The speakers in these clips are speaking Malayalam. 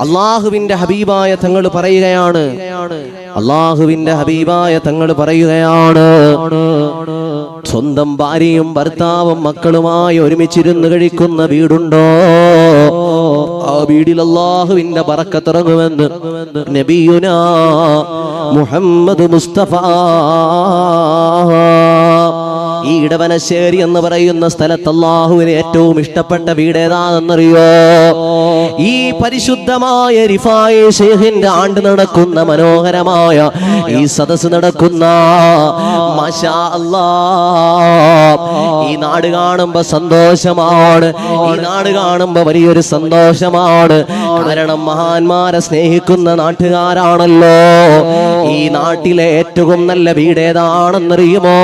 അള്ളാഹുവിന്റെ ഹബീബായ തങ്ങൾ പറയുകയാണ്. അള്ളാഹുവിന്റെ ഹബീബായ തങ്ങൾ പറയുകയാണ്. സ്വന്തം ഭാര്യയും ഭർത്താവും മക്കളുമായി ഒരുമിച്ചിരുന്ന് കഴിക്കുന്ന വീടുണ്ടോ? ആ വീടിൽ അള്ളാഹുവിന്റെ പറക്കത്തിറങ്ങുമെന്ന് നബിയുന മുഹമ്മദ് മുസ്തഫ. ഈ ഇടവനശ്ശേരി എന്ന് പറയുന്ന സ്ഥലത്ത് അള്ളാഹുവിന് ഏറ്റവും ഇഷ്ടപ്പെട്ട വീട് ഏതാണെന്നറിയോ? ഈ പരിശുദ്ധമായ റിഫായ ഷെയ്ഖിന്റെ ആണ്ട് നടക്കുന്ന മനോഹരമായ ഈ സദസ് നടക്കുന്ന ഈ നാട് കാണുമ്പോ സന്തോഷമാണ് ഈ നാട് കാണുമ്പോ വലിയൊരു സന്തോഷമാണ്. കാരണം മഹാന്മാരെ സ്നേഹിക്കുന്ന നാട്ടുകാരാണല്ലോ. ഈ നാട്ടിലെ ഏറ്റവും നല്ല വീട് ഏതാണെന്നറിയുമോ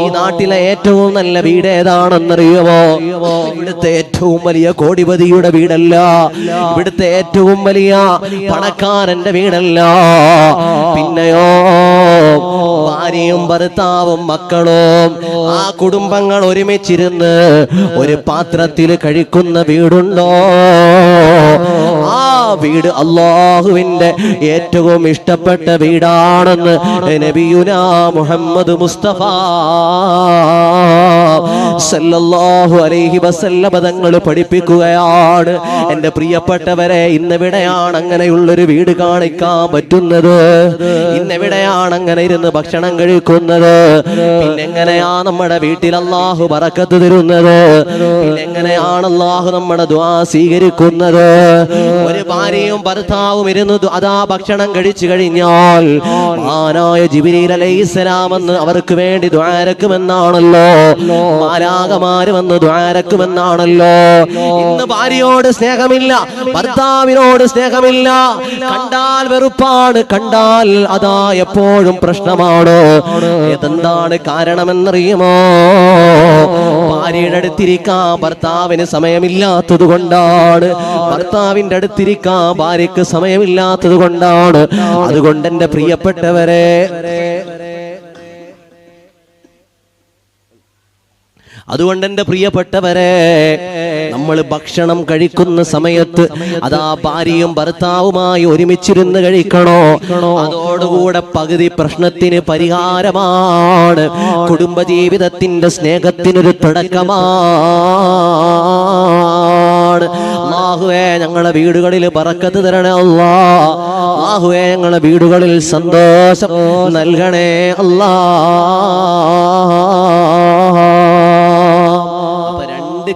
ഈ നാട്ടിലെ ഏറ്റവും നല്ല വീട് ഏതാണെന്നറിയുമോ ഇവിടുത്തെ ഏറ്റവും വലിയ കോടിപതിയുടെ വീടല്ല. ഇവിടുത്തെ ഏറ്റവും വലിയ പണക്കാരന്റെ വീടല്ല. പിന്നെയോ ഭാര്യയും ഭർത്താവും മക്കളും ആ കുടുംബങ്ങൾ ഒരുമിച്ചിരുന്ന് ഒരു പാത്രത്തിൽ കഴിക്കുന്ന വീടുണ്ടോ? വീട് അള്ളാഹുവിന്റെ ഏറ്റവും ഇഷ്ടപ്പെട്ട വീടാണെന്ന് നബിയുന മുഹമ്മദ് മുസ്തഫ സല്ലല്ലാഹു അലൈഹി വസല്ലമ തങ്ങൾ പഠിപ്പിക്കുകയാണ്. എന്റെ പ്രിയപ്പെട്ടവരെ ഇന്നെവിടെയാണ് അങ്ങനെയുള്ളൊരു വീട് കാണിക്കാൻ പറ്റുന്നത്? ഇന്നെവിടെയാണ് അങ്ങനെ ഇരുന്ന് ഭക്ഷണം കഴിക്കുന്നത്? പിന്നെങ്ങനെയാ നമ്മുടെ വീട്ടിൽ അള്ളാഹു പറക്കത്ത് തരുന്നത്? പിന്നെങ്ങനെയാണ് അള്ളാഹു നമ്മുടെ ദ്വാ സ്വീകരിക്കുന്നത്? ഒരു ഭാര്യയും ഭർത്താവും ഇരുന്ന് അതാ ഭക്ഷണം കഴിച്ചു കഴിഞ്ഞാൽ മാനായ ജിബിരിൽ അലൈഹിസ്സലാം എന്ന് അവർക്ക് വേണ്ടി ദ്വാരക്കുമെന്നാണല്ലോ മാലാകമാര് വന്ന് ദ്വാരക്കുമെന്നാണല്ലോ ഇന്ന് ഭാര്യയോട് സ്നേഹമില്ല ഭർത്താവിനോട് സ്നേഹമില്ല. കണ്ടാൽ വെറുപ്പാണ് കണ്ടാൽ അതാ എപ്പോഴും പ്രശ്നമാണ്. ഇതെന്താണ് കാരണമെന്നറിയുമോ? ഭാര്യയുടെ അടുത്തിരിക്കാൻ ഭർത്താവിന് സമയമില്ലാത്തത് കൊണ്ടാണ് ഭർത്താവിന്റെ അടുത്തിരിക്കാൻ ഭാര്യക്ക് സമയമില്ലാത്തത് കൊണ്ടാണ്. അതുകൊണ്ട് എന്റെ പ്രിയപ്പെട്ടവരെ അതുകൊണ്ട് എന്റെ പ്രിയപ്പെട്ടവരെ നമ്മൾ ഭക്ഷണം കഴിക്കുന്ന സമയത്ത് അതാ ഭാര്യയും ഭർത്താവുമായി ഒരുമിച്ചിരുന്ന് കഴിക്കണോ? അതോടുകൂടെ പകുതി പ്രശ്നത്തിന് പരിഹാരമാണ്. കുടുംബജീവിതത്തിന്റെ സ്നേഹത്തിനൊരു തുടക്കമാണ് അള്ളാഹുവേ ഞങ്ങളെ വീടുകളിൽ പറക്കത്ത് തരണേ അള്ളാ അള്ളാഹുവേ ഞങ്ങളെ വീടുകളിൽ സന്തോഷം നൽകണേ അള്ളാ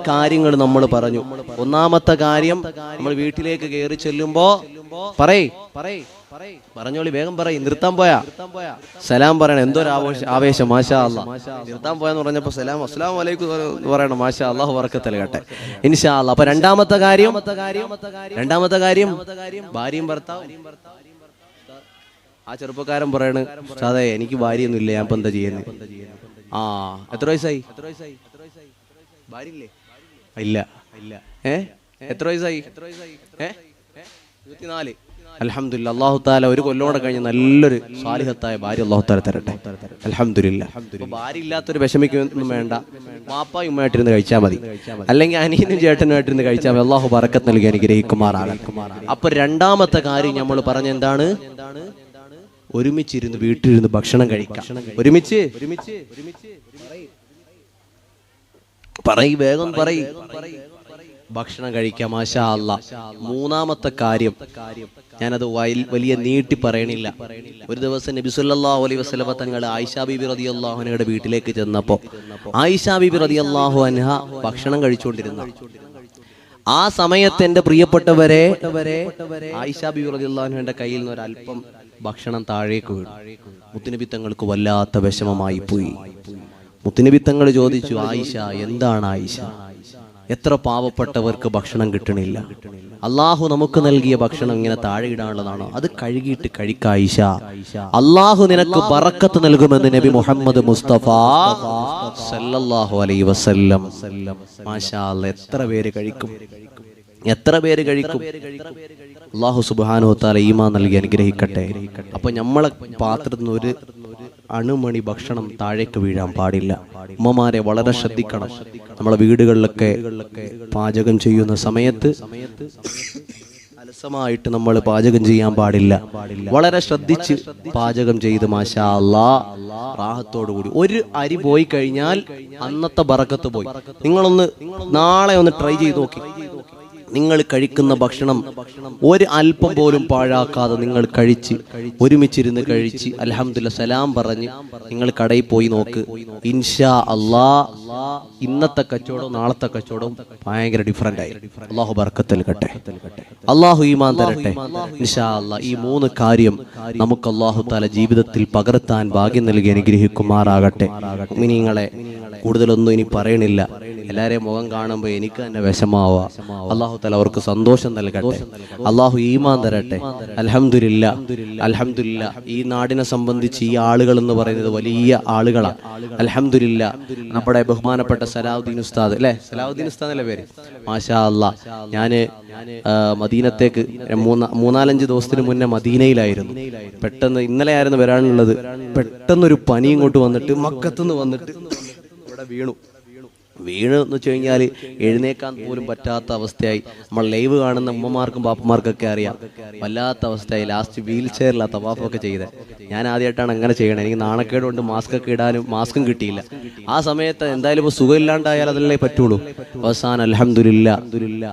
കാര്യങ്ങൾ നമ്മൾ പറഞ്ഞു. ഒന്നാമത്തെ കാര്യം നമ്മൾ വീട്ടിലേക്ക് കയറി ചെല്ലുമ്പോ പറയേ പറയ്. പറഞ്ഞോളി വേഗം പറയും. നിർത്താൻ പോയാ? സലാം പറയണം. എന്തോ ആവേശം മാഷാ അല്ലാ നിർത്താൻ പോയാന്ന് പറഞ്ഞപ്പോ സലാം അസ്സലാം വലൈക്കും പറയണം. മാഷാ അള്ളാഹു വർക്കത്തല കേട്ടെ. ഇൻഷാ അല്ലാ അപ്പൊ രണ്ടാമത്തെ കാര്യം രണ്ടാമത്തെ കാര്യം ഭാര്യയും ഭർത്താവും. ആ ചെറുപ്പക്കാരൻ പറയണ് അതെ എനിക്ക് ഭാര്യയൊന്നും ഇല്ല ഞാൻ ഇപ്പൊ എന്താ ചെയ്യുന്നത് ആ എത്ര വയസ്സായി? എത്ര വയസ്സായി ഭാര്യയില്ലേ? ഇല്ല ഇല്ല. ഏ? എത്ര വയസ്സായി? ഏ? ഇരുപത്തിനാല്. അലഹമില്ല അള്ളാഹു താല ഒരു കൊല്ലോടെ കഴിഞ്ഞ നല്ലൊരു സ്വാലിഹത്തായ ഭാര്യ അള്ളാഹു താല തരട്ടെ. അലഹമില്ല ഭാര്യ ഇല്ലാത്തൊരു വിഷമിക്കൊന്നും വേണ്ട. വാപ്പായും ഉമ്മയായിട്ടിരുന്ന് കഴിച്ചാൽ മതി. അല്ലെങ്കിൽ അനിയനും ചേട്ടനുമായിട്ടിരുന്ന് കഴിച്ചാൽ മതി. അള്ളാഹു പറക്കത്ത് നൽകി അനുഗ്രഹിക്കുമാറാണ് അപ്പൊ രണ്ടാമത്തെ കാര്യം നമ്മൾ പറഞ്ഞ എന്താണ്? ഒരുമിച്ചിരുന്ന് വീട്ടിലിരുന്ന് ഭക്ഷണം കഴിക്കാം. ഒരുമിച്ച്? ഒരുമിച്ച് പറയ് വേഗം പറയ്. ഭക്ഷണം കഴിക്കാം മാഷാ അല്ല മൂന്നാമത്തെ കാര്യം ഞാനത് വലിയ നീട്ടി പറയണില്ല. ഒരു ദിവസം നബി സല്ലല്ലാഹു അലൈഹി വസല്ലമ തങ്ങൾ ആയിഷാ ബീബി റളിയല്ലാഹു അൻഹയുടെ വീട്ടിലേക്ക് ചെന്നപ്പോൾ ആയിഷാ ബീബി റളിയല്ലാഹു അൻഹ ഭക്ഷണം കഴിച്ചുകൊണ്ടിരുന്ന ആ സമയത്ത് എന്റെ പ്രിയപ്പെട്ടവരെ ആയിഷാ ബീബി റളിയല്ലാഹു അൻഹയുടെ കയ്യിൽ നിന്ന് ഒരല്പം ഭക്ഷണം താഴേക്ക് വീണു. മുത്തുനബി തങ്ങൾക്ക് വല്ലാത്ത വിഷമമായി പോയി. മുത്തുനബി തങ്ങൾ ചോദിച്ചു ആയിഷ എന്താണ് ആയിഷ? എത്ര പാവപ്പെട്ടവർക്ക് ഭക്ഷണം കിട്ടണില്ല? അള്ളാഹു നമുക്ക് നൽകിയ ഭക്ഷണം ഇങ്ങനെ താഴെ ഇടാനുള്ളതാണോ? അത് കഴുകിയിട്ട് കഴിക്കായിഷ അള്ളാഹു നിനക്ക് ബറക്കത്ത് നൽകുമെന്ന് നബി മുഹമ്മദ് മുസ്തഫ സല്ലല്ലാഹു അലൈഹി വസല്ലം. എത്ര പേര് കഴിക്കും? എത്ര പേര് കഴിക്കും? അള്ളാഹു സുബാനു താല ഈമാ നൽകി അനുഗ്രഹിക്കട്ടെ. അപ്പൊ നമ്മളെ പാത്രത്തിൽ നിന്ന് ഒരു അണുമണി ഭക്ഷണം താഴേക്ക് വീഴാൻ പാടില്ല. ഉമ്മമാരെ വളരെ ശ്രദ്ധിക്കണം. നമ്മളെ വീടുകളിലൊക്കെ പാചകം ചെയ്യുന്ന സമയത്ത് അലസമായിട്ട് നമ്മൾ പാചകം ചെയ്യാൻ പാടില്ല. വളരെ ശ്രദ്ധിച്ച് പാചകം ചെയ്ത് മാഷാ കൂടി. ഒരു അരി പോയി കഴിഞ്ഞാൽ അന്നത്തെ ബറക്കത്ത് പോയി. നിങ്ങളൊന്ന് നാളെ ഒന്ന് ട്രൈ ചെയ്ത് നോക്കി. നിങ്ങൾ കഴിക്കുന്ന ഭക്ഷണം ഒരു അല്പം പോലും പാഴാക്കാതെ നിങ്ങൾ കഴിച്ച് ഒരുമിച്ചിരുന്ന് കഴിച്ച് അലഹമില്ല സലാം പറഞ്ഞ് നിങ്ങൾ കടയിൽ പോയി നോക്ക്. ഇൻഷാ അല്ലാ ഇന്നത്തെ കച്ചവടവും നാളത്തെ കച്ചവടവും ഭയങ്കര ഡിഫറെന്റ് ആയി. അള്ളാഹു ബർക്കത്തിൽ കട്ടെ അള്ളാഹു ഈമാൻ തരട്ടെ. ഇൻഷാ അള്ളാ ഈ മൂന്ന് കാര്യം നമുക്ക് അള്ളാഹു താല ജീവിതത്തിൽ പകർത്താൻ ഭാഗ്യം നൽകി അനുഗ്രഹിക്കുമാറാകട്ടെ. മിനിങ്ങളെ കൂടുതലൊന്നും ഇനി പറയണില്ല. എല്ലാരെയും മുഖം കാണുമ്പോൾ എനിക്ക് തന്നെ വിഷമാവുക. അള്ളാഹു തല അവർക്ക് സന്തോഷം നൽകട്ടെ. അള്ളാഹു ഈമാൻ തരട്ടെ. അലഹമില്ല അലഹമില്ല ഈ നാടിനെ സംബന്ധിച്ച് ഈ ആളുകൾ എന്ന് പറയുന്നത് വലിയ ആളുകളാണ് അലഹമില്ല നമ്മുടെ ബഹുമാനപ്പെട്ട സലാഹുദ്ദീൻ ഉസ്താദ് അല്ലേ? സലാഹുദ്ദീൻ ഉസ്താദ് അല്ലേ പേര്? മാഷാ അല്ലാ ഞാൻ മദീനത്തേക്ക് മൂന്നാലഞ്ച് ദിവസത്തിന് മുന്നേ മദീനയിലായിരുന്നു. പെട്ടെന്ന് ഇന്നലെ ആയിരുന്നു വരാനുള്ളത്. പെട്ടെന്നൊരു പനി ഇങ്ങോട്ട് വന്നിട്ട് മക്കത്തുനിന്ന് വന്നിട്ട് ഇവിടെ വീണു. വീണ് എന്ന് വെച്ച് കഴിഞ്ഞാൽ എഴുന്നേക്കാൻ പോലും പറ്റാത്ത അവസ്ഥയായി. നമ്മൾ ലൈവ് കാണുന്ന ഉമ്മമാർക്കും പാപ്പമാർക്കൊക്കെ അറിയാം. വല്ലാത്ത അവസ്ഥയായി. ലാസ്റ്റ് വീൽ ചെയറിലാണ് തവാഫൊക്കെ ചെയ്തത് ഞാൻ ആദ്യമായിട്ടാണ് അങ്ങനെ ചെയ്യണത് എനിക്ക് നാണക്കേട് കൊണ്ട് മാസ്ക് ഒക്കെ ഇടാനും മാസ്കും കിട്ടിയില്ല. ആ സമയത്ത് എന്തായാലും ഇപ്പോൾ സുഖമില്ലാണ്ടായാൽ അതല്ലേ പറ്റുള്ളൂ. അവസാനം അലഹമില്ല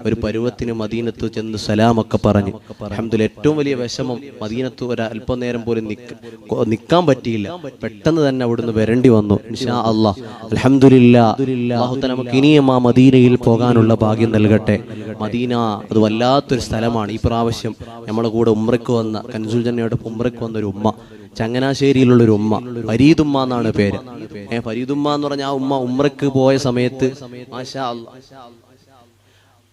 ഒരു പരുവത്തിന് മദീനത്ത് ചെന്ന് സലാമൊക്കെ പറഞ്ഞു. അലഹമുല്ല ഏറ്റവും വലിയ വിഷമം മദീനത്ത് ഒരു അല്പം നേരം പോലും നിൽക്കാൻ പറ്റിയില്ല. പെട്ടെന്ന് തന്നെ അവിടുന്ന് വരേണ്ടി വന്നു. അല്ലാ അല്ലാഹു നമുക്ക് ഇനിയും ആ മദീനയിൽ പോകാനുള്ള ഭാഗ്യം നൽകട്ടെ. മദീന അത് വല്ലാത്തൊരു സ്ഥലമാണ്. ഈ പ്രാവശ്യം നമ്മുടെ കൂടെ ഉമ്രക്ക് വന്ന കൻസുൽ ജന്നയുടെ ഉമ്രക്ക് വന്ന ഒരു ഉമ്മ ചങ്ങനാശ്ശേരിയിലുള്ള ഒരു ഉമ്മ ഫരീദുമ്മ എന്നാണ് പേര്. ഏ ഫരീദുമ്മ എന്ന് പറഞ്ഞ ആ ഉമ്മ ഉമ്രക്ക് പോയ സമയത്ത് മാഷാ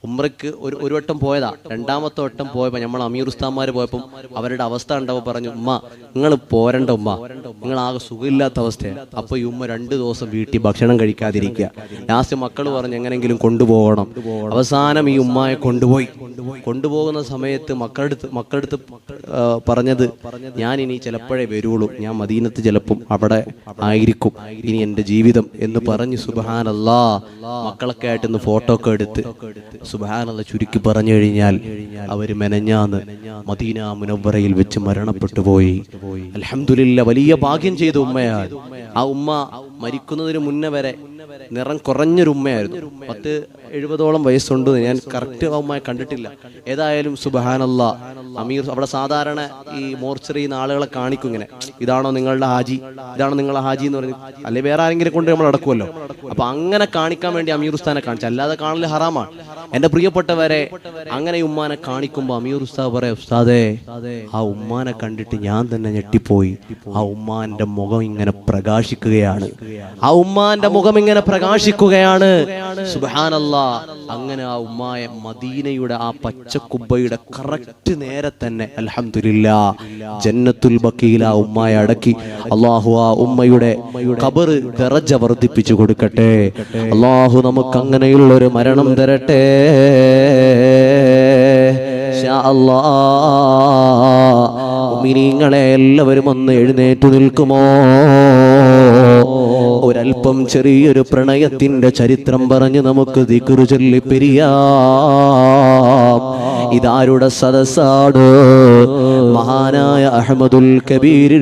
ഉമ്രക്ക് ഒരു ഒരു വട്ടം പോയതാ. രണ്ടാമത്തെ വട്ടം പോയപ്പോൾ നമ്മൾ അമീർ ഉസ്താന്മാർ പോയപ്പോൾ അവരുടെ അവസ്ഥ ഉണ്ടാവും പറഞ്ഞു ഉമ്മ നിങ്ങൾ പോരണ്ട ഉമ്മ. നിങ്ങൾ ആകെ സുഖമില്ലാത്ത അവസ്ഥയാണ് അപ്പൊ ഈ ഉമ്മ രണ്ട് ദിവസം വീട്ടിൽ ഭക്ഷണം കഴിക്കാതിരിക്കുക. ലാസ്റ്റ് മക്കൾ പറഞ്ഞു എങ്ങനെങ്കിലും കൊണ്ടുപോകണം. അവസാനം ഈ ഉമ്മയെ കൊണ്ടുപോയി. കൊണ്ടുപോകുന്ന സമയത്ത് മക്കളടുത്ത് മക്കളടുത്ത് പറഞ്ഞത് ഞാൻ ഇനി ചിലപ്പോഴേ വരുള്ളൂ. ഞാൻ മദീനത്ത് ചിലപ്പം അവിടെ ആയിരിക്കും. ഇനി എന്റെ ജീവിതം. എന്ന് പറഞ്ഞു സുബഹാനല്ലാ മക്കളൊക്കെ ആയിട്ട് ഫോട്ടോ ഒക്കെ എടുത്ത്. സുബഹാനല്ല ചുരുക്കി പറഞ്ഞു കഴിഞ്ഞാൽ അവർ മെനഞ്ഞാന്ന് മദീന മുനവറയിൽ വെച്ച് മരണപ്പെട്ടു പോയി. അൽഹംദുലില്ല വലിയ ഭാഗ്യം ചെയ്ത ഉമ്മയാണ്. ആ ഉമ്മ മരിക്കുന്നതിന് മുന്നേ വരെ നിറം കുറഞ്ഞൊരു ഉമ്മയായിരുന്നു. പത്ത് എഴുപതോളം വയസ്സുണ്ട് ഞാൻ കറക്റ്റ് ഉമ്മയെ കണ്ടിട്ടില്ല. ഏതായാലും സുബഹാനല്ല അമീർ അവിടെ സാധാരണ ഈ മോർച്ചറി ആളുകളെ കാണിക്കും ഇങ്ങനെ. ഇതാണോ നിങ്ങളുടെ ഹാജി? ഇതാണോ നിങ്ങളുടെ ഹാജി എന്ന് പറയുന്നത്? അല്ലെ വേറെ ആരെങ്കിലും കൊണ്ട് നമ്മൾ നടക്കുമല്ലോ? അപ്പൊ അങ്ങനെ കാണിക്കാൻ വേണ്ടി അമീർ ഉസ്താനെ കാണിച്ചു. അല്ലാതെ കാണൽ ഹറാമാണ്. എന്റെ പ്രിയപ്പെട്ടവരെ അങ്ങനെ ഉമ്മാനെ കാണിക്കുമ്പോ അമീർ ഉസ്താദ് പറയാം ഉസ്താദേ ആ ഉമ്മാനെ കണ്ടിട്ട് ഞാൻ തന്നെ ഞെട്ടിപ്പോയി. ആ ഉമ്മാന്റെ മുഖം ഇങ്ങനെ പ്രകാശിക്കുകയാണ്. ആ ഉമ്മാന്റെ മുഖം ഇങ്ങനെ പ്രകാശിക്കുകയാണ്. സുബാനല്ല അങ്ങനെ ആ ഉമ്മായ മദീനയുടെ ആ പച്ചക്കുബ്ബയുടെ കറക്റ്റ് നേരെ തന്നെ അലഹമില്ല ജന്നത്തുൽ ബക്കീൽ ആ ഉമ്മായ അടക്കി അള്ളാഹു ആ ഉമ്മയുടെ കബറ് ദറജ വർദ്ധിപ്പിച്ചു കൊടുക്കട്ടെ. അള്ളാഹു നമുക്ക് അങ്ങനെയുള്ള ഒരു മരണം തരട്ടെ. മുഅ്മിനീങ്ങളെ എല്ലാവരും ഒന്ന് എഴുന്നേറ്റു നിൽക്കുമോ? ഒരല്പം ചെറിയൊരു പ്രണയത്തിന്റെ ചരിത്രം പറഞ്ഞ് നമുക്ക് ദിക്കുറു ചൊല്ലി പിരിയാം ഇതാരുടെ സദസ്സാണ്? മഹാനായ അഹമ്മദുൽ കബീർ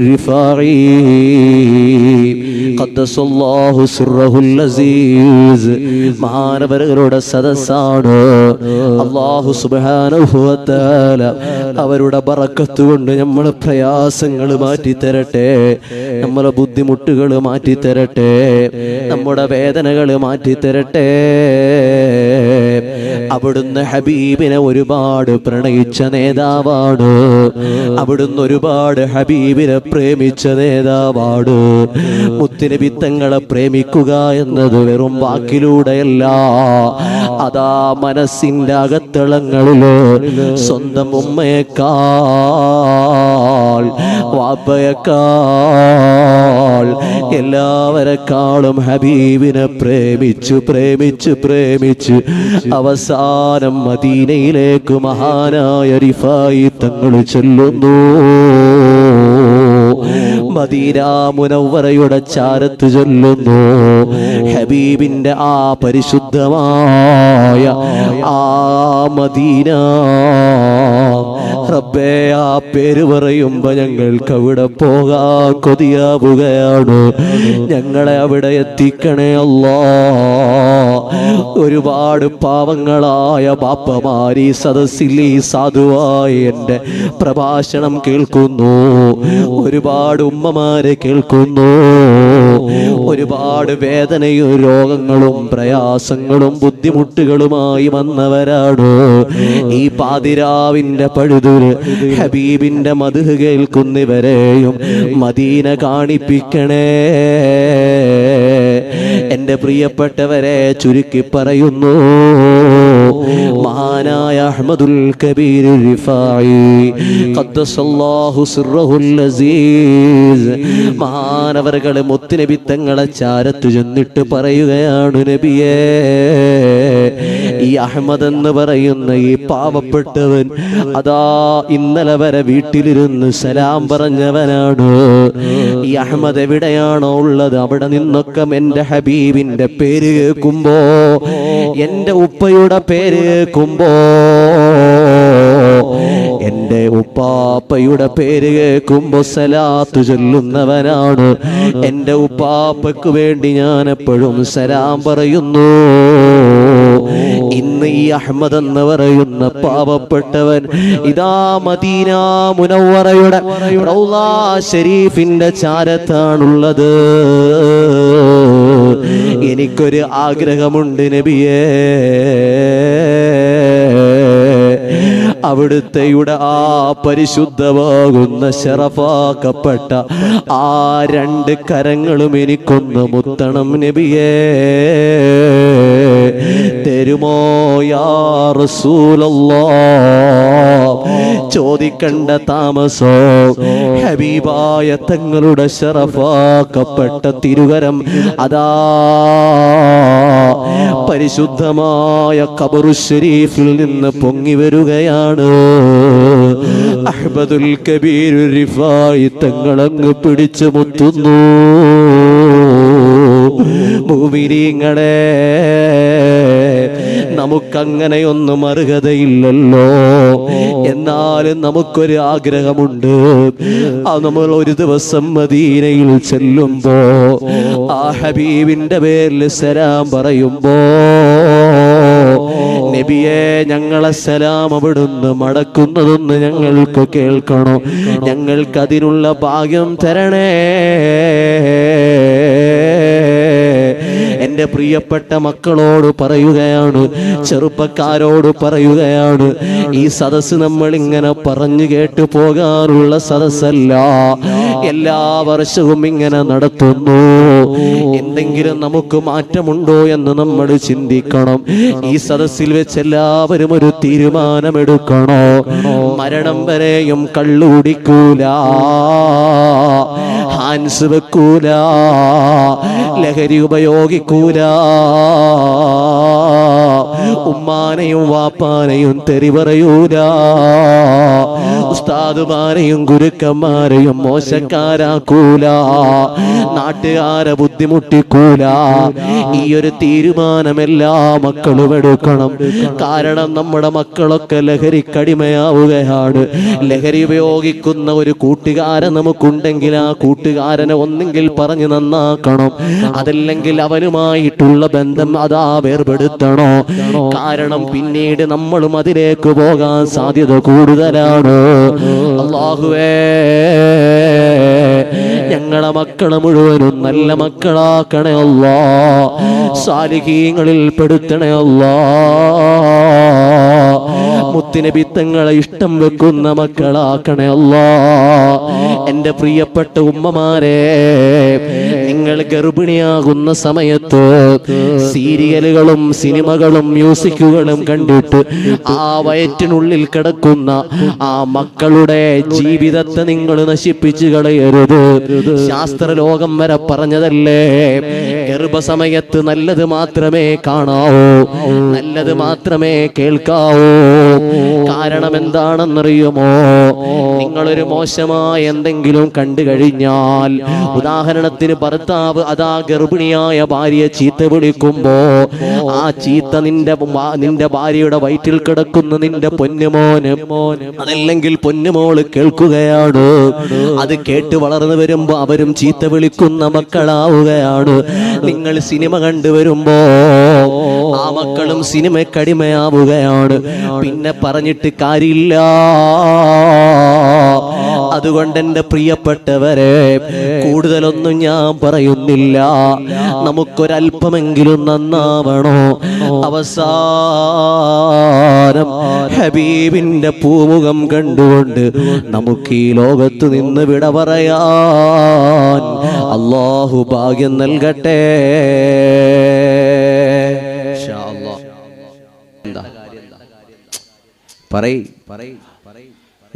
സദസ്സാണ്. അല്ലാഹു സുബ്ഹാനഹു വ തആല അവരുടെ കൊണ്ട് നമ്മളെ പ്രയാസങ്ങൾ മാറ്റി തരട്ടെ നമ്മളെ ബുദ്ധിമുട്ടുകൾ മാറ്റി തരട്ടെ നമ്മുടെ വേദനകൾ മാറ്റി തരട്ടെ അവിടുന്ന് ഹബീബിനെ ഒരുപാട് പ്രണയിച്ച നേതാവാണ്. അവിടുന്ന് ഒരുപാട് ഹബീബിനെ പ്രേമിച്ച നേതാവാണ്. മുത്തിനബി തങ്ങളെ പ്രേമിക്കുക എന്നത് വെറും വാക്കിലൂടെയല്ല. അതാ മനസ്സിന്റെ അകത്തളങ്ങളിൽ സ്വന്തം ഉമ്മയേക്കാൾ വാപ്പയേക്കാൾ എല്ലാവരെക്കാളും ഹബീബിനെ പ്രേമിച്ചു പ്രേമിച്ചു പ്രേമിച്ചു. അവസാനം മദീനയിലേക്ക് മഹാനായ റിഫായി തങ്ങൾ ചെല്ലുന്നു. മദീന മുനവ്വറയുടെ ചാരത്ത് ചൊല്ലുന്നു. ഹബീബിന്റെ ആ പരിശുദ്ധമായ ആ മദീന റബ്ബേ ആ പേര് പറയുമ്പോ ഞങ്ങൾക്ക് അവിടെ പോകാൻ കൊതിയാവുകയാണ്. ഞങ്ങളെ അവിടെ എത്തിക്കണേ അല്ലാ. ഒരുപാട് പാവങ്ങളായ ബാപ്പമാരി സദസ്സിൽ ഈ സാധുവായി എന്റെ പ്രഭാഷണം കേൾക്കുന്നു. ഒരുപാട് ഉമ്മമാരെ കേൾക്കുന്നു. ഒരുപാട് വേദനയും രോഗങ്ങളും പ്രയാസങ്ങളും ബുദ്ധിമുട്ടുകളുമായി വന്നവരാടോ. ഈ പാതിരാവിന്റെ പഴുതുര് ഹബീബിന്റെ മധു കേൾക്കുന്നവരെയും മദീന കാണിപ്പിക്കണേ. എന്റെ പ്രിയപ്പെട്ടവരെ ചുരുക്കി പറയുന്നു. മഹാനായ അഹ്മദുൽ കബീർ മഹാനവരകളെ മുത്തുനബി തങ്ങളെ ചാരത്തു ചെന്നിട്ട് പറയുകയാണ് നബിയേ. ഈ അഹമ്മദ് എന്ന് പറയുന്ന ഈ പാവപ്പെട്ടവൻ അതാ ഇന്നലെ വരെ വീട്ടിലിരുന്ന് സലാം പറഞ്ഞവനാണ്. ഈ അഹമ്മദ് എവിടെയാണോ ഉള്ളത്? അവിടെ നിന്നൊക്കെ എന്റെ ഹബീബിന്റെ പേര് കേൾക്കുമ്പോ എന്റെ ഉപ്പയുടെ പേര് കേൾക്കുമ്പോ എന്റെ ഉപ്പാപ്പയുടെ പേര് കേൾക്കുമ്പോ സലാത്ത് ചൊല്ലുന്നവനാണ്. എന്റെ ഉപ്പാപ്പയ്ക്ക് വേണ്ടി ഞാൻ എപ്പോഴും സലാം പറയുന്നു. ഈ അഹമ്മദ് എന്ന് പറയുന്ന പാവപ്പെട്ടവൻ ഇതാ മദീന മുനവറയുടെ ഷരീഫിന്റെ ചാരത്താണുള്ളത്. എനിക്കൊരു ആഗ്രഹമുണ്ട് നബിയേ. അവിടുത്തെയുടെ ആ പരിശുദ്ധമാകുന്ന ശറഫാക്കപ്പെട്ട ആ രണ്ട് കരങ്ങളും എനിക്കൊന്ന് മുത്തണം നബിയേ. തരുമോ യാ ചോദിക്കണ്ട താമസോ? ഹബീബായ തങ്ങളുടെ ശറഫാക്കപ്പെട്ട തിരുകരം അതാ. പരിശുദ്ധമായ കബറു ഷരീഫിൽ നിന്ന് പൊങ്ങി വരികയാണ്. അഹ്ബദുൽ കബീർ റിഫായി തങ്ങളങ്ങ് പിടിച്ചു മുത്തുന്നു. ഭൂമിരീങ്ങളെ നമുക്കങ്ങനെയൊന്നും അർഹതയില്ലല്ലോ. എന്നാലും നമുക്കൊരു ആഗ്രഹമുണ്ട്. ആ നമ്മൾ ഒരു ദിവസം മദീനയിൽ ചെല്ലുമ്പോ ആ ഹബീബിന്റെ പേരിൽ സലാം പറയുമ്പോ നബിയെ ഞങ്ങളെ സലാം അവിടുന്ന് മടക്കുന്നതൊന്ന് ഞങ്ങൾക്ക് കേൾക്കണോ? ഞങ്ങൾക്കതിനുള്ള ഭാഗ്യം തരണേ. എന്റെ പ്രിയപ്പെട്ട മക്കളോട് പറയുകയാണ് ചെറുപ്പക്കാരോട് പറയുകയാണ് ഈ സദസ് നമ്മൾ ഇങ്ങനെ പറഞ്ഞു കേട്ട് പോകാറുള്ള സദസ്സല്ല. എല്ലാ വർഷവും ഇങ്ങനെ നടത്തുന്നു. എന്തെങ്കിലും നമുക്ക് മാറ്റമുണ്ടോ എന്ന് നമ്മൾ ചിന്തിക്കണം. ഈ സദസ്സിൽ വെച്ച് എല്ലാവരും ഒരു തീരുമാനമെടുക്കണോ? മരണം വരെയും കള്ളു ഹാൻസ് വെക്കൂല ലഹരി ഉപയോഗിക്കൂല. ഉമ്മാനെയും വാപ്പാനെയും തെറി പറയൂല ഉസ്താദുമാരെയും ഗുരുക്കന്മാരെയും മോശക്കാരാക്കൂല. നാട്ടുകാരെ ബുദ്ധിമുട്ടിക്കൂല. ഈ ഒരു തീരുമാനം എല്ലാ മക്കളും എടുക്കണം. കാരണം നമ്മുടെ മക്കളൊക്കെ ലഹരിക്കടിമയാവുകയാണ് ലഹരി ഉപയോഗിക്കുന്ന ഒരു കൂട്ടുകാരൻ നമുക്കുണ്ടെങ്കിൽ ആ കൂട്ടുകാരനെ ഒന്നെങ്കിൽ പറഞ്ഞു നന്നാക്കണം. അതല്ലെങ്കിൽ അവനുമായിട്ടുള്ള ബന്ധം അതാ വേർപെടുത്തണോ? കാരണം പിന്നീട് നമ്മളും അതിലേക്ക് പോകാൻ സാധ്യത കൂടുതലാണ്. അള്ളാഹുവേ ഞങ്ങളെ മക്കളെ മുഴുവനും നല്ല മക്കളാക്കണേ അല്ലാ. സാലിഹീങ്ങളിൽ പെടുത്തണേ മുത്തിനബി തങ്ങളെ ഇഷ്ടം വെക്കുന്ന മക്കളാക്കണേ അല്ലാ. എന്റെ പ്രിയപ്പെട്ട ഉമ്മമാരെ നിങ്ങൾ ഗർഭിണിയാകുന്ന സമയത്ത് സീരിയലുകളും സിനിമകളും മ്യൂസിക്കുകളും കണ്ടിട്ട് ആ വയറ്റിനുള്ളിൽ കിടക്കുന്ന ആ മക്കളുടെ ജീവിതത്തെ നിങ്ങൾ നശിപ്പിച്ചു കളയരുത്. ശാസ്ത്രലോകം വരെ പറഞ്ഞതല്ലേ? ഗർഭസമയത്ത് നല്ലത് മാത്രമേ കാണാവൂ. നല്ലത് മാത്രമേ കേൾക്കാവൂ. കാരണം എന്താണെന്നറിയുമോ നിങ്ങളൊരു മോശമായ എന്തെങ്കിലും കണ്ടു കഴിഞ്ഞാൽ ഉദാഹരണത്തിന് ഭർത്താവ് അതാ ഗർഭിണിയായ ഭാര്യയെ ചീത്ത വിളിക്കുമ്പോ ആ ചീത്ത നിന്റെ നിന്റെ ഭാര്യയുടെ വയറ്റിൽ കിടക്കുന്ന നിന്റെ പൊന്നുമോന് അതല്ലെങ്കിൽ പൊന്നുമോൾ കേൾക്കുകയാണ്. അത് കേട്ട് വളർന്നു വരുമ്പോ അവരും ചീത്ത വിളിക്കുന്ന മക്കളാവുകയാണ്. നിങ്ങൾ സിനിമ കണ്ടുവരുമ്പോ ആ മക്കളും സിനിമക്കടിമയാവുകയാണ് പിന്നെ പറഞ്ഞിട്ട് കാര്യമില്ല. അതുകൊണ്ട് എന്റെ പ്രിയപ്പെട്ടവരെ കൂടുതലൊന്നും ഞാൻ പറയുന്നില്ല. നമുക്കൊരല്പമെങ്കിലും നന്നാവണോ? അവസാനം ഹബീബിന്റെ പൂമുഖം കണ്ടുകൊണ്ട് നമുക്ക് ഈ ലോകത്ത് നിന്ന് വിട പറയാൻ അള്ളാഹു ഭാഗ്യം നൽകട്ടെ. പറയ പറയ്.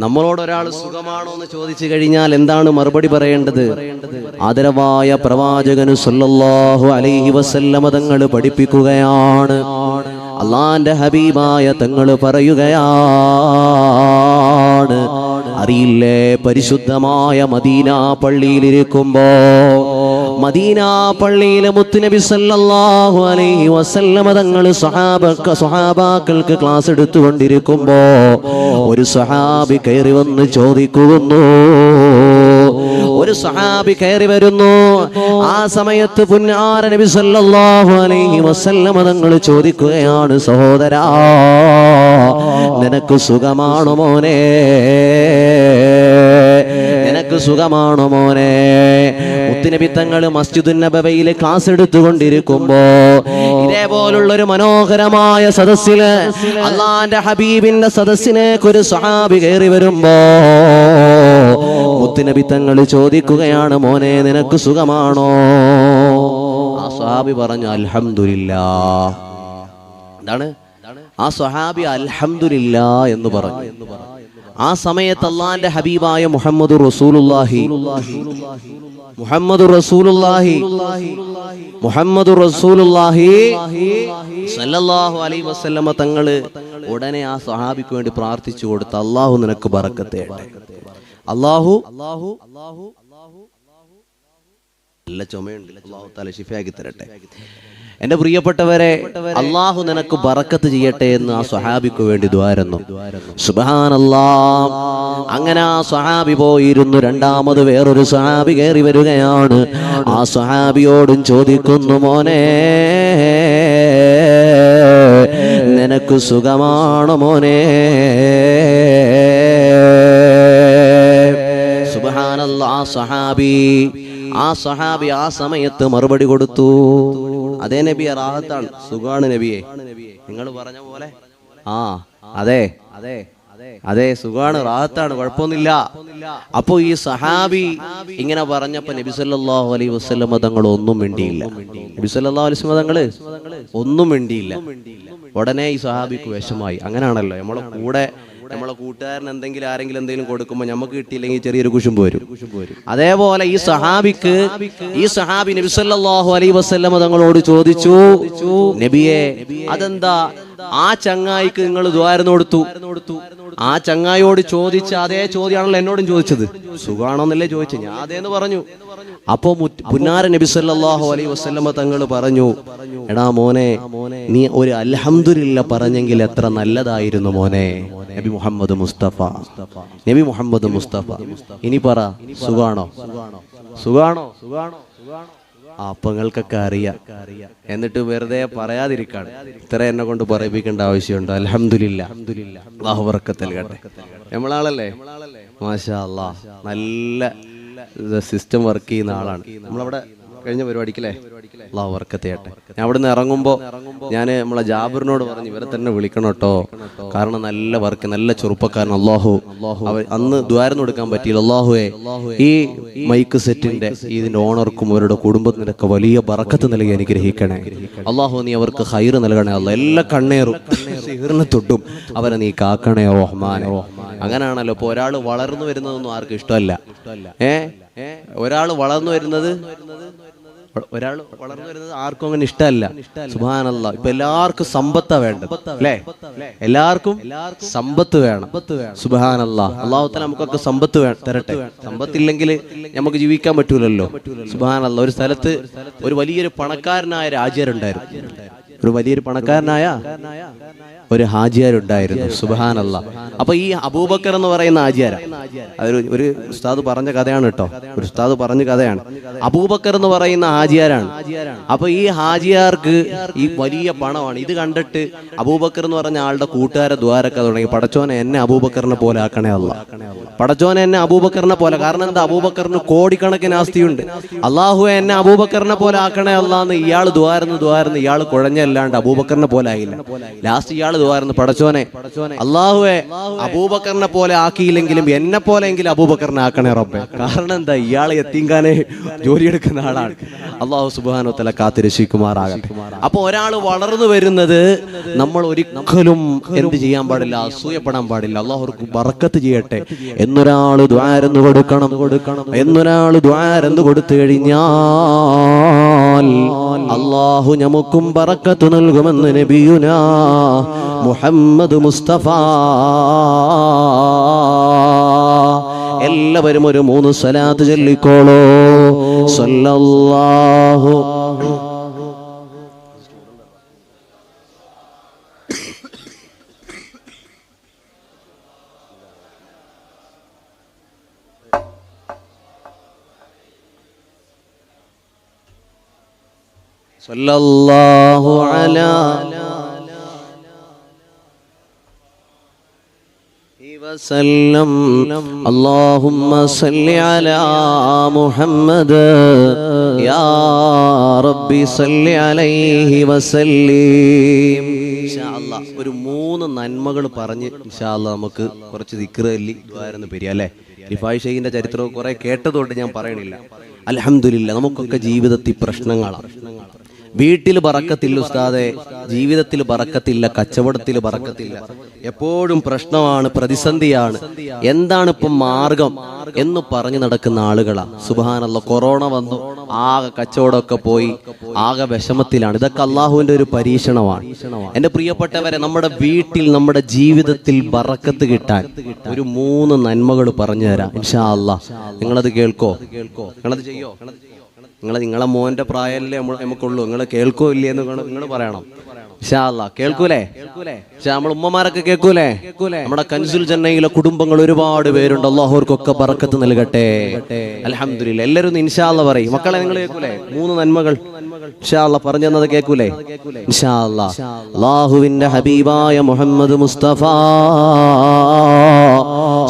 നമ്മളോട് ഒരാൾ സുഖമാണോ എന്ന് ചോദിച്ചു കഴിഞ്ഞാൽ എന്താണ് മറുപടി പറയേണ്ടത്? ആദരവായ പ്രവാചകന് സല്ലല്ലാഹു അലൈഹി വസല്ലമ തങ്ങൾ പഠിപ്പിക്കുകയാണ്. അള്ളാന്റെ ഹബീബായ തങ്ങൾ പറയുകയാണ്. അറിയില്ലേ പരിശുദ്ധമായ മദീന പള്ളിയിലിരിക്കുമ്പോ മദീന പള്ളിയിലെ മുത്തുനബി സല്ലല്ലാഹു അലൈഹി വസല്ലമ തങ്ങൾ സ്വഹാബക്ക സ്വഹാബാക്കൾക്ക് ക്ലാസ് എടുത്തുകൊണ്ടിരിക്കുമ്പോൾ ഒരു സ്വഹാബി കയറി വന്ന് ചോദിക്കുന്നു ഒരു സഹാബി കയറി വരുന്നു. ആ സമയത്ത് പുന്നാര നബി സല്ലല്ലാഹു അലൈഹി വസല്ലമ തങ്ങൾ ചോദിക്കുകയാണ് സഹോദരാ നിനക്ക് സുഖമാണോ മോനെ? നിനക്ക് സുഖമാണോ മോനെ? മുത്തുനബി തങ്ങൾ മസ്ജിദുൻ നബവയിൽ ക്ലാസ് എടുത്തുകൊണ്ടിരിക്കുമ്പോ ഇതേപോലുള്ള ഒരു മനോഹരമായ സദസ്സിൽ അള്ളാന്റെ ഹബീബിന്റെ സദസ്സിലേക്ക് ഒരു സഹാബി കയറി വരുമ്പോ മുത്തുനബി തങ്ങൾ ചോദിക്കുകയാണ് മോനെ നിനക്ക് സുഖമാണോ? ആ സ്വഹാബി പറഞ്ഞു അൽഹംദുലില്ലാ. എന്താണ്? ആ സ്വഹാബി അൽഹമില്ല എന്ന് പറഞ്ഞു. ആ സമയത്ത് അള്ളാന്റെ ഹബീബായ മുഹമ്മദ് റസൂലുള്ളാഹി മുഹമ്മദ് റസൂലുള്ളാഹി മുഹമ്മദ് റസൂലുള്ളാഹി സല്ലല്ലാഹു അലൈഹി വസല്ലമ തങ്ങൾ ഉടനെ ആ സ്വഹാബിക്ക് വേണ്ടി പ്രാർത്ഥിച്ചു കൊടുത്ത അള്ളാഹു നിനക്ക് ബറക്കത്തേട്ടെ അള്ളാഹു അള്ളാഹു നല്ല ചുമയുണ്ട്. അള്ളാഹു തല ഷിഫയാക്കി തരട്ടെ. എന്റെ പ്രിയപ്പെട്ടവരെ അള്ളാഹു നിനക്ക് ബറക്കത്ത് ചെയ്യട്ടെ എന്ന് ആ സ്വഹാബിക്ക് വേണ്ടി ദ്വാരുന്നു. സുബാനല്ലാ അങ്ങനെ ആ സ്വഹാബി പോയിരുന്നു. രണ്ടാമത് വേറൊരു സ്വഹാബി കയറി വരികയാണ്. ആ സ്വഹാബിയോടും ചോദിക്കുന്നു മോനെ നിനക്ക് സുഖമാണ് മോനെ? സഹാബി. ആ സഹാബി ആ സമയത്ത് മറുപടി കൊടുത്തു. അതേ നബിയെ റാഹത്താണ്. സുഖാണ് നബിയെ. നിങ്ങൾ പറഞ്ഞ പോലെ. ആ അതെ. അതെ അതെ സുഖാണ് റാഹത്താണ് കുഴപ്പമൊന്നുമില്ല. അപ്പോ ഈ സഹാബി ഇങ്ങനെ പറഞ്ഞപ്പോ നബിസല്ലാഹു അലൈ അലൈഹി മതങ്ങൾ തങ്ങൾ ഒന്നും മിണ്ടിയില്ല. നബി അലൈസ് അലൈഹി വസല്ലമ തങ്ങൾ ഒന്നും മിണ്ടിയില്ല. ഉടനെ ഈ സഹാബിക്ക് വിഷമായി. അങ്ങനെയാണല്ലോ. നമ്മളെ കൂടെ നമ്മളെ കൂട്ടുകാരൻ എന്തെങ്കിലും ആരെങ്കിലും എന്തെങ്കിലും കൊടുക്കുമ്പോൾ നമുക്ക് കിട്ടിയില്ലെങ്കിൽ ചെറിയൊരു കുശുമ്പ് വരും. അതേപോലെ ഈ സഹാബിക്ക് ഈ സഹാബി നബി സല്ലല്ലാഹു അലൈഹി തങ്ങളോട് ചോദിച്ചു നബിയെ അതെന്താ? ആ ചങ്ങായിക്ക് നിങ്ങൾ ദ്വാരം കൊടുത്തു. ആ ചങ്ങായിയോട് ചോദിച്ച അതേ ചോദ്യമാണല്ലോ എന്നോടും ചോദിച്ചത്. സുഖാണോന്നല്ലേ ചോദിച്ചത്? ഞാൻ അതേന്ന് പറഞ്ഞു. അപ്പോ പുന്നാര നബി സല്ലല്ലാഹു അലൈഹി വസല്ലമ തങ്ങൾ പറഞ്ഞു എടാ മോനെ നീ ഒരു അൽഹംദുലില്ല പറഞ്ഞെങ്കിൽ എത്ര നല്ലതായിരുന്നു മോനെ? നബി മുഹമ്മദ് മുസ്തഫ. നബി മുഹമ്മദ് മുസ്തഫ. ഇനി പറ സുഖാണോ? സുഖാണോ? സുഖാണോ? അപ്പങ്ങൾക്കൊക്കെ അറിയാം. എന്നിട്ട് വെറുതെ പറയാതിരിക്കാണ്. ഇത്ര എന്നെ കൊണ്ട് പറയിപ്പിക്കേണ്ട ആവശ്യമുണ്ട്? അലഹമില്ല അള്ളാഹു വർക്കത്തിൽ കേട്ടെ നമ്മളാളല്ലേ? മാഷാ അല്ലാ നല്ല സിസ്റ്റം വർക്ക് ചെയ്യുന്ന ആളാണ്. നമ്മളവിടെ കഴിഞ്ഞ പരിപാടിക്കല്ലേ അള്ളാഹു വർക്കത്ത് ഞാൻ നിന്ന് ഇറങ്ങുമ്പോൾ ഞാൻ നമ്മളെ ജാബിറിനോട് പറഞ്ഞു ഇവരെ തന്നെ വിളിക്കണം കേട്ടോ. കാരണം നല്ല വർക്ക് നല്ല ചെറുപ്പക്കാരൻ അള്ളാഹു അന്ന് ദ്വാരം കൊടുക്കാൻ പറ്റിയില്ല. അള്ളാഹുവെ ഈ മൈക്ക് സെറ്റിന്റെ ഇതിന്റെ ഓണർക്കും അവരുടെ കുടുംബത്തിനൊക്കെ വലിയ ബറക്കത്ത് നൽകി അനുഗ്രഹിക്കണേ. അള്ളാഹു നീ അവർക്ക് ഹൈറ് നൽകണേ. അല്ല എല്ലാ കണ്ണേറും. തൊട്ടും അവരെ നീ കാക്കണേ റഹ്മാനെ. അങ്ങനെയാണല്ലോ. ഇപ്പൊ ഒരാൾ വളർന്നു വരുന്നതൊന്നും ആർക്കും ഇഷ്ടമല്ല. ഏ? ഒരാൾ വളർന്നു വരുന്നത് ഒരാൾ വളർന്നു വരുന്നത് ആർക്കും അങ്ങനെ ഇഷ്ടമല്ല. സുബാനല്ല ഇപ്പൊ എല്ലാവർക്കും സമ്പത്ത വേണ്ടത്. അല്ലേ? എല്ലാവർക്കും സമ്പത്ത് വേണം. സുബാനല്ല അള്ളാഹുത്തല നമുക്കൊക്കെ സമ്പത്ത് തരട്ടെ. സമ്പത്തില്ലെങ്കിൽ നമുക്ക് ജീവിക്കാൻ പറ്റൂലല്ലോ. സുബാനല്ല ഒരു സ്ഥലത്ത് ഒരു വലിയൊരു പണക്കാരനായ രാജ്യരുണ്ടായിരുന്നു ഒരു വലിയൊരു പണക്കാരനായ ഒരു ഹാജിയാരുണ്ടായിരുന്നു. സുബാനല്ല അപ്പൊ ഈ അബൂബക്കർ എന്ന് പറയുന്ന ഹാജിയാര അതൊരു ഒരു ഉസ്താദ് പറഞ്ഞ കഥയാണ് കേട്ടോ. ഒരു ഉസ്താദ് പറഞ്ഞ കഥയാണ്. അബൂബക്കർ എന്ന് പറയുന്ന ഹാജിയാരാണ്. അപ്പൊ ഈ ഹാജിയാർക്ക് ഈ വലിയ പണമാണ്. ഇത് കണ്ടിട്ട് അബൂബക്കർ എന്ന് പറഞ്ഞ ആളുടെ കൂട്ടുകാരെ ദ്വാരൊക്കെ തുടങ്ങി. പടച്ചോനെ എന്നെ അബൂബക്കറിനെ പോലെ ആക്കണേ അല്ല പടച്ചോനെ എന്നെ അബൂബക്കറിനെ പോലെ. കാരണം എന്താ? അബൂബക്കറിന് കോടിക്കണക്കിന് ആസ്തിയുണ്ട്. അള്ളാഹു എന്നെ അബൂബക്കറിനെ പോലെ ആക്കണേ അല്ലാന്ന് ഇയാൾ ദ്വാരന്ന് ദ്വാരന്ന് ഇയാൾ കുഴഞ്ഞല്ലാണ്ട് അബൂബക്കറിനെ പോലെ ആയില്ല. ലാസ്റ്റ് ഇയാൾ ദ്വാരന്ന്. പടച്ചോനെ അള്ളാഹുവെ അബൂബക്കറിനെ പോലെ ആക്കിയില്ലെങ്കിലും എന്നെ പോലെയെങ്കിലും അബൂബക്കറിനെ ആക്കണേ റബ്ബെ. കാരണം എന്താ ഇയാളെ എത്തിങ്കാനെ ജോലിയെടുക്കുന്ന ആളാണ്. അള്ളാഹു സുബാനോ തല കാത്തിരക്ഷിക്കുമാറാകട്ടെ. അപ്പൊ ഒരാൾ വളർന്നു വരുന്നത് നമ്മൾ ഒരിക്കലും എന്ത് ചെയ്യാൻ പാടില്ല അസൂയപ്പെടാൻ പാടില്ല. അള്ളാഹുർക്ക് ബറക്കത്ത് ചെയ്യട്ടെ. എന്നൊരാൾ ദ്വാരന്ന് കൊടുക്കണം. കൊടുക്കണം എന്നൊരാൾ ദ്വാരന്ന് കൊടുത്തു കഴിഞ്ഞാൽ അള്ളാഹു നമുക്കും ബറക്കത്ത് നൽകുമെന്ന് നബിയുന മുഹമ്മദ് മുസ്തഫ എല്ലാവരും ഒരു മൂന്ന് സ്വലാത്ത് ചൊല്ലിക്കോളൂ. സല്ലല്ലാഹു സല്ലല്ലാഹു അലാ وسلم اللهم صل على محمد يا ربي صل عليه وسلم ഒരു മൂന്ന് നന്മകൾ പറഞ്ഞ് ഇൻഷാല്ല നമുക്ക് കുറച്ച് ദിക്റല്ലി ദ്വാരെന്ന് പെരിയ അല്ലേ റിഫായ് ഷെയ്ഖിന്റെ ചരിത്രം കുറെ കേട്ടതുകൊണ്ട് ഞാൻ പറയണില്ല അലഹമില്ല നമുക്കൊക്കെ ജീവിതത്തിൽ പ്രശ്നങ്ങളാണ് വീട്ടിൽ പറക്കത്തില്ല ഉസ്താദെ ജീവിതത്തിൽ പറക്കത്തില്ല കച്ചവടത്തിൽ പറക്കത്തില്ല. എപ്പോഴും പ്രശ്നമാണ് പ്രതിസന്ധിയാണ്. എന്താണ് ഇപ്പം മാർഗം എന്ന് പറഞ്ഞു നടക്കുന്ന ആളുകളാ. സുബാനല്ല കൊറോണ വന്നു. ആകെ കച്ചവടമൊക്കെ പോയി ആകെ വിഷമത്തിലാണ്. ഇതൊക്കെ അള്ളാഹുവിന്റെ ഒരു പരീക്ഷണമാണ്. എന്റെ പ്രിയപ്പെട്ടവരെ നമ്മുടെ വീട്ടിൽ നമ്മുടെ ജീവിതത്തിൽ ബറക്കത്ത് കിട്ടാൻ ഒരു മൂന്ന് നന്മകൾ പറഞ്ഞു തരാം. ഇൻഷാ അല്ലാ നിങ്ങളത് കേൾക്കോ കേൾക്കോ? നിങ്ങളത് ചെയ്യോ? നിങ്ങൾ നിങ്ങളെ മോന്റെ പ്രായമല്ലേ നമ്മൾ നമുക്കുള്ളൂ. നിങ്ങൾ കേൾക്കോ ഇല്ലേ എന്ന് നിങ്ങൾ പറയണം. ഇൻഷാ അല്ലാ കേൾക്കൂലേ? പക്ഷെ നമ്മൾ ഉമ്മമാരൊക്കെ കേൾക്കൂലേ? നമ്മുടെ കൻസുൽ ചെന്നൈയിലെ കുടുംബങ്ങൾ ഒരുപാട് പേരുണ്ട്. അള്ളാഹുർക്കൊക്കെ പറക്കത്ത് നൽകട്ടെ. അലഹമില്ല എല്ലാവരും ഇൻഷാല്ല പറയും. മക്കളെ നിങ്ങൾ കേൾക്കൂലേ? മൂന്ന് നന്മകൾ. അല്ലാ പറഞ്ഞു തന്നത് കേൾക്കൂലേ? ഇൻഷാ അല്ലാ. അള്ളാഹുവിന്റെ ഹബീബായ മുഹമ്മദ് മുസ്തഫ.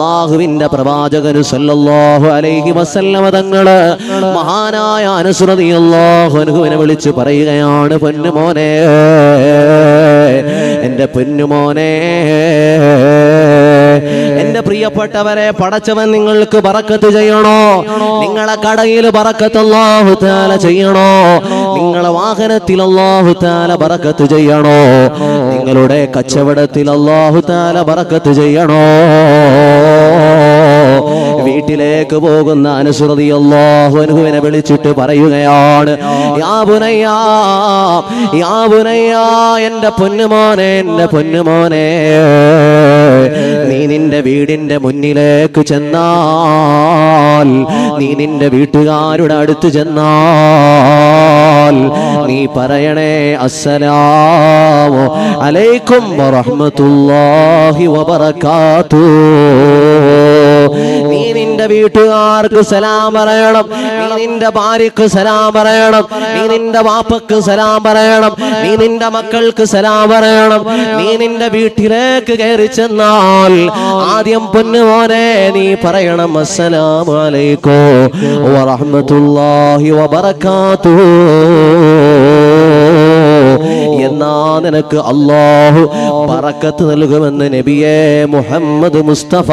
അള്ളാഹുവിന്റെ പ്രവാചകന് സല്ലല്ലാഹു അലൈഹി വസല്ലമ തങ്ങൾ മഹാനായ അനുസൃതി അള്ളാഹുനുവിനെ വിളിച്ച് പറയുകയാണ് പൊന്നുമോനെ എന്റെ പൊന്നുമോനെ എന്റെ പ്രിയപ്പെട്ടവരെ പടച്ചവൻ നിങ്ങൾക്ക് പറക്കത്ത് ചെയ്യണോ? നിങ്ങളെ കടയിൽ ബറക്കത്ത് അല്ലാഹു താല ചെയ്യണോ? നിങ്ങളെ വാഹനത്തിൽ അല്ലാഹു താല ബറക്കത്ത് ചെയ്യണോ? നിങ്ങളുടെ കച്ചവടത്തിൽ അല്ലാഹു താല ബറക്കത്ത് ചെയ്യണോ? വീട്ടിലേക്ക് പോകുന്ന അനുസൃതി അള്ളാഹുവിനെ വിളിച്ചിട്ട് പറയുകയാണ് എന്റെ പൊന്നുമോനെ എന്റെ പൊന്നുമോനെ നീ നിന്റെ വീടിന്റെ മുന്നിലേക്ക് ചെന്നാൽ നീ നിന്റെ വീട്ടുകാരുടെ അടുത്ത് ചെന്നാൽ നീ പറയണേ അസ്സലാമു അലൈക്കും വറഹ്മത്തുള്ളാഹി വബറകാത്തു നീ നിന്റെ വീട്ടുകാർക്ക് സലാം പറയണം. നീ നിന്റെ ഭാര്യക്ക് സലാം പറയണം. നീ നിന്റെ വാപ്പക്ക് സലാം പറയണം. നീ നിന്റെ മക്കൾക്ക് സലാം പറയണം. നീ നിന്റെ വീട്ടിലേക്ക് കയറി ചെന്നാൽ ആദ്യം പൊന്നുമോനെ നീ പറയണം അസ്സലാമു അലൈക്കോ വറഹ്മത്തുള്ളാഹി എന്നാ നിനക്ക് അള്ളാഹു പറക്കത്ത് നൽകുമെന്ന് നബിയേ മുഹമ്മദ് മുസ്തഫ.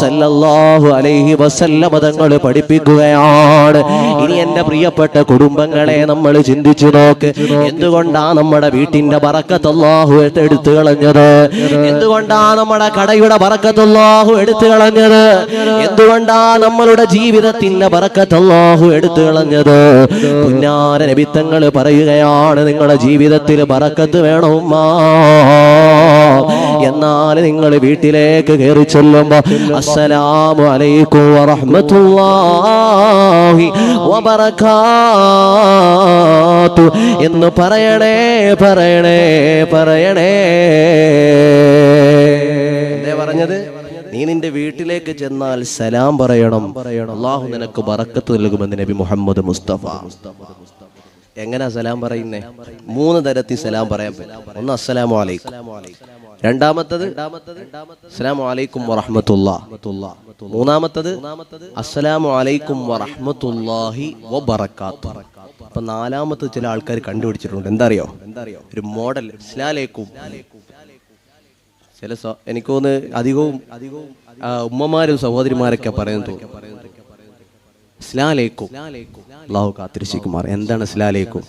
സല്ലല്ലാഹു അലൈഹി വസല്ലമ മതങ്ങൾ പഠിപ്പിക്കുകയാണ്. ഇനി എന്റെ പ്രിയപ്പെട്ട കുടുംബങ്ങളെ നമ്മൾ ചിന്തിച്ചു നോക്ക്. എന്തുകൊണ്ടാ നമ്മുടെ വീട്ടിന്റെ പറക്കത്തൊള്ളാഹു എടുത്തു കളഞ്ഞത്? എന്തുകൊണ്ടാ നമ്മുടെ കടയുടെ പറക്കത്തൊള്ളാഹു എടുത്തു കളഞ്ഞത്? എന്തുകൊണ്ടാ നമ്മളുടെ ജീവിതത്തിന്റെ പറക്കത്തൊള്ളാഹു എടുത്തു കളഞ്ഞത്? പുന്നാര രവിത്തങ്ങൾ പറയുകയാണ് നിങ്ങളുടെ ജീവിതത്തിൽ ബറക്കത്ത് വേണമുമ്മാ എന്നാൽ നിങ്ങൾ വീട്ടിലേക്ക് കയറി ചൊല്ലുമ്പോ അസ്സലാമു അലൈക്കും വറഹ്മത്തുള്ളാഹി വബറകാത്തു. എന്ന് പറയണേ പറയണേ പറയണേ. പറഞ്ഞത്? നീ നിന്റെ വീട്ടിലേക്ക് ചെന്നാൽ സലാം പറയണം. പറയണം. അള്ളാഹു നിനക്ക് ബറക്കത്ത് നൽകുമെന്ന് നബി മുഹമ്മദ് മുസ്തഫ. എങ്ങനെയാ സലാം പറയുന്നേ? മൂന്ന് തരത്തിൽ സലാം പറയാൻ പറ്റും. ഒന്ന് അസ്സലാമു അലൈക്കും. രണ്ടാമത്തത് അസ്സലാമു അലൈക്കും വറഹ്മത്തുള്ള മൂന്നാമത്തത് അസ്സലാമു അലൈക്കും വറഹ്മത്തുള്ളാഹി വബറകാത്തു. അപ്പൊ നാലാമത്തെ ചില ആൾക്കാർ കണ്ടുപിടിച്ചിട്ടുണ്ട്. എന്താ അറിയോ ഒരു മോഡൽ ചില എനിക്കൊന്ന് അധികവും അധികവും ഉമ്മമാരും സഹോദരിമാരൊക്കെ പറയുന്നു സ്ലാലേക്കും. അള്ളാഹു കാത്തിരിശിക്കുമാർ എന്താണ് സ്ലാലേക്കും?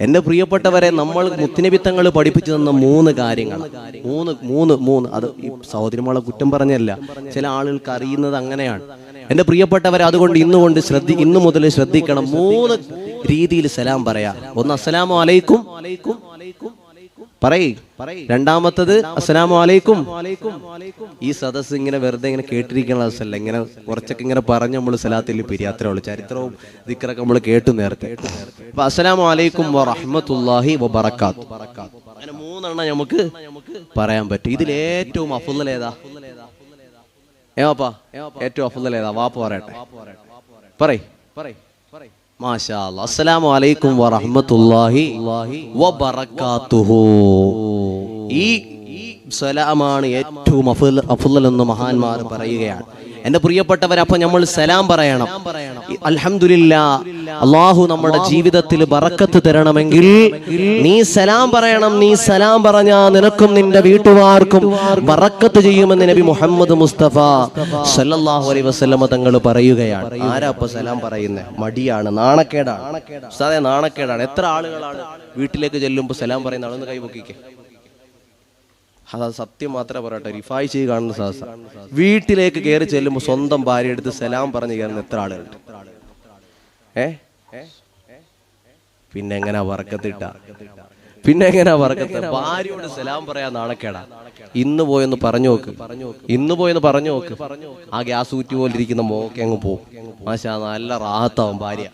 എന്റെ പ്രിയപ്പെട്ടവരെ നമ്മൾ മുത്തിനിബിത്തങ്ങൾ പഠിപ്പിച്ചു തന്ന മൂന്ന് കാര്യങ്ങൾ മൂന്ന് മൂന്ന് മൂന്ന്. അത് ഈ സഹോദരിമാളെ കുറ്റം പറഞ്ഞല്ല ചില ആളുകൾക്ക് അറിയുന്നത് അങ്ങനെയാണ്. എന്റെ പ്രിയപ്പെട്ടവരെ അതുകൊണ്ട് ഇന്നുകൊണ്ട് ശ്രദ്ധി ഇന്നു മുതൽ ശ്രദ്ധിക്കണം. മൂന്ന് രീതിയിൽ സലാം പറയാം. ഒന്ന് അസ്സലാമു അലൈക്കും. പറയ്. രണ്ടാമത്തത് അസ്സലാമു അലൈക്കും. ഈ സദസ് ഇങ്ങനെ വെറുതെ ഇങ്ങനെ കേട്ടിരിക്കുന്ന സദസ്സല്ല. ഇങ്ങനെ കുറച്ചൊക്കെ ഇങ്ങനെ പറഞ്ഞ് നമ്മൾ സലാത്തിൽ പിരിയാത്രയുള്ളൂ ചരിത്രവും ദിക്കറൊക്കെ നമ്മൾ കേട്ടു നേരത്തെ. അപ്പൊ അസ്സലാമു അലൈക്കും വബറകാത്ത്. അങ്ങനെ മൂന്നെണ്ണം നമുക്ക് പറയാൻ പറ്റും. ഇതിൽ ഏറ്റവും അഫുദൽ ഏതാ? ഏവാപ്പാ ഏറ്റവും അഫുദൽ വാപ്പ പറയട്ടെ. പറയ് പറയ്. മാഷാ അല്ലാ. അസ്സലാമു അലൈക്കും വറഹ്മത്തുള്ളാഹി വബറകാതുഹു ഈ സലാമാണ് ഏറ്റവും അഫുൽ അഫുല്ലൽ എന്ന് മഹാന്മാർ പറയുകയാണ്. എന്റെ പ്രിയപ്പെട്ടവർ അപ്പൊ നമ്മൾ സലാം പറയണം. അൽഹംദുലില്ലാ അള്ളാഹു നമ്മുടെ ജീവിതത്തിൽ ബറക്കത്ത് തരണമെങ്കിൽ നീ സലാം പറയണം നീ സലാം പറഞ്ഞാ നിനക്കും നിന്റെ വീട്ടുകാർക്കും ബറക്കത്ത് ചെയ്യുമെന്ന് നബി മുഹമ്മദ് മുസ്തഫ സല്ലല്ലാഹു അലൈ വസ്ലമ തങ്ങൾ പറയുകയാണ്. ആരാ അപ്പൊ സലാം പറയുന്നത് മടിയാണ് നാണക്കേടാണ്. നാണക്കേടാണ്. എത്ര ആളുകളാണ് വീട്ടിലേക്ക് ചെല്ലുമ്പോൾ സലാം പറയുന്ന ആളൊന്ന് കൈപൊക്കിക്കേ അത് സത്യം മാത്രമേ പറയട്ടെ റിഫായ് ചെയ്ത് കാണുന്ന സാഹസ വീട്ടിലേക്ക് കയറി ചെല്ലുമ്പോൾ സ്വന്തം ഭാര്യ എടുത്ത് സലാം പറഞ്ഞ് കയറുന്ന എത്ര ആളുകളുണ്ട്? ഏ? പിന്നെ എങ്ങനാ വറക്കത്തിട്ട പിന്നെ എങ്ങനാ വറക്കത്ത്? ഭാര്യയോട് സലാം പറയാൻ നാണക്കേടാ. ഇന്ന് പോയെന്ന് പറഞ്ഞു നോക്ക്. ഇന്ന് പോയെന്ന് പറഞ്ഞു നോക്ക്. ആ ഗ്യാസ് ഊറ്റി പോലിരിക്കുന്ന മോക്കെ അങ്ങ് പോകും മാഷാ നല്ല റാഹത്താവും ഭാര്യ.